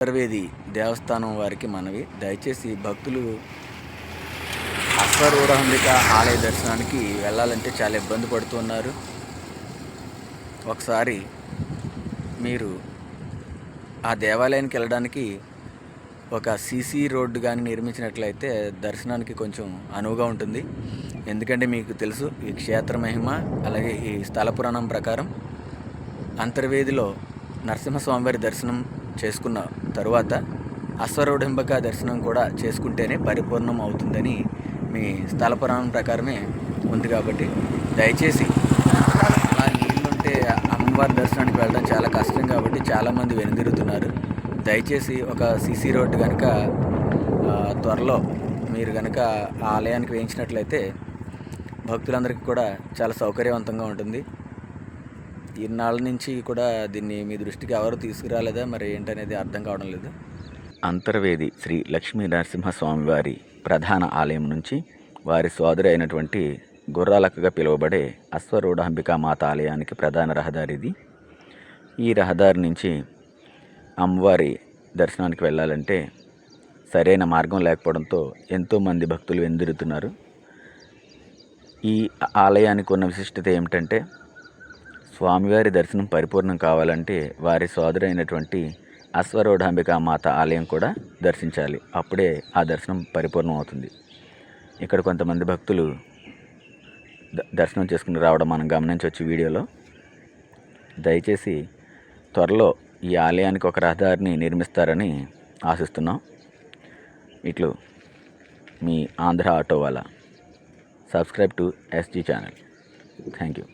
అంతర్వేది దేవస్థానం వారికి మనవి. దయచేసి భక్తులు అశ్వరూఢహంబిక ఆలయ దర్శనానికి వెళ్ళాలంటే చాలా ఇబ్బంది పడుతున్నారు. ఒకసారి మీరు ఆ దేవాలయానికి వెళ్ళడానికి ఒక సీసీ రోడ్డు కానీ నిర్మించినట్లయితే దర్శనానికి కొంచెం అనువుగా ఉంటుంది. ఎందుకంటే మీకు తెలుసు ఈ క్షేత్ర మహిమ అలాగే ఈ స్థల పురాణం ప్రకారం అంతర్వేదిలో నరసింహస్వామివారి దర్శనం చేసుకున్న తరువాత అశ్వరూఢింబక దర్శనం కూడా చేసుకుంటేనే పరిపూర్ణం అవుతుందని మీ స్థల పురాణం ప్రకారమే ఉంది కాబట్టి దయచేసి అలా నీళ్ళుంటే అమ్మవారి దర్శనానికి వెళ్ళడం చాలా కష్టం కాబట్టి చాలామంది వెనుదిరుగుతున్నారు దయచేసి ఒక సీసీ రోడ్డు కనుక త్వరలో మీరు కనుక ఆలయానికి వేయించినట్లయితే భక్తులందరికీ కూడా చాలా సౌకర్యవంతంగా ఉంటుంది. ఇన్నాళ్ళ నుంచి కూడా దీన్ని మీ దృష్టికి ఎవరు తీసుకురాలేదా? మరి ఏంటనేది అర్థం కావడం లేదు. అంతర్వేది శ్రీ లక్ష్మీ నరసింహస్వామి వారి ప్రధాన ఆలయం నుంచి వారి సోదరి అయినటువంటి గుర్రాలకగా పిలువబడే అశ్వరూఢంబికా మాత ఆలయానికి ప్రధాన రహదారి ఇది. ఈ రహదారి నుంచి అమ్మవారి దర్శనానికి వెళ్ళాలంటే సరైన మార్గం లేకపోవడంతో ఎంతోమంది భక్తులు వెందిరుతున్నారు. ఈ ఆలయానికి ఉన్న విశిష్టత ఏమిటంటే స్వామివారి దర్శనం పరిపూర్ణం కావాలంటే వారి సోదరైనటువంటి అశ్వరూఢాంబిక మాత ఆలయం కూడా దర్శించాలి. అప్పుడే ఆ దర్శనం పరిపూర్ణం అవుతుంది. ఇక్కడ కొంతమంది భక్తులు ద- దర్శనం చేసుకుని రావడం మనం గమనించవచ్చు వీడియోలో. దయచేసి త్వరలో ఈ ఆలయానికి ఒక రహదారిని నిర్మిస్తారని ఆశిస్తున్నాం. ఇట్లు మీ ఆంధ్ర ఆటో వాళ్ళ. Subscribe to SG channel. Thank you.